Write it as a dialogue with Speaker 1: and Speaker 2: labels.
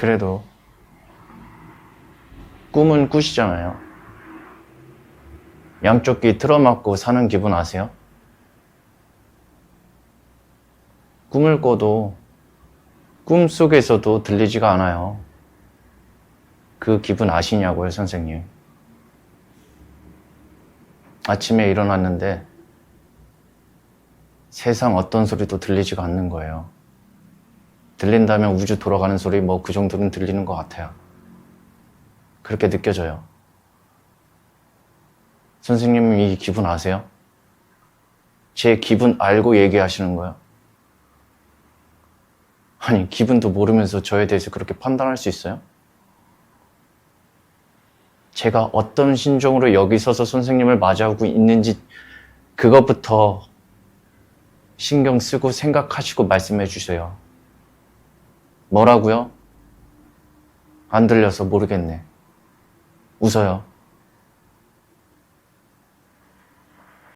Speaker 1: 그래도 꿈은 꾸시잖아요. 양쪽 귀 틀어막고 사는 기분 아세요? 꿈을 꿔도 꿈 속에서도 들리지가 않아요. 그 기분 아시냐고요, 선생님. 아침에 일어났는데 세상 어떤 소리도 들리지가 않는 거예요. 들린다면 우주 돌아가는 소리 뭐 그 정도는 들리는 것 같아요. 그렇게 느껴져요. 선생님은 이 기분 아세요? 제 기분 알고 얘기하시는 거예요. 아니, 기분도 모르면서 저에 대해서 그렇게 판단할 수 있어요? 제가 어떤 심정으로 여기 서서 선생님을 맞이하고 있는지 그것부터 신경 쓰고 생각하시고 말씀해 주세요. 뭐라고요? 안 들려서 모르겠네. 웃어요.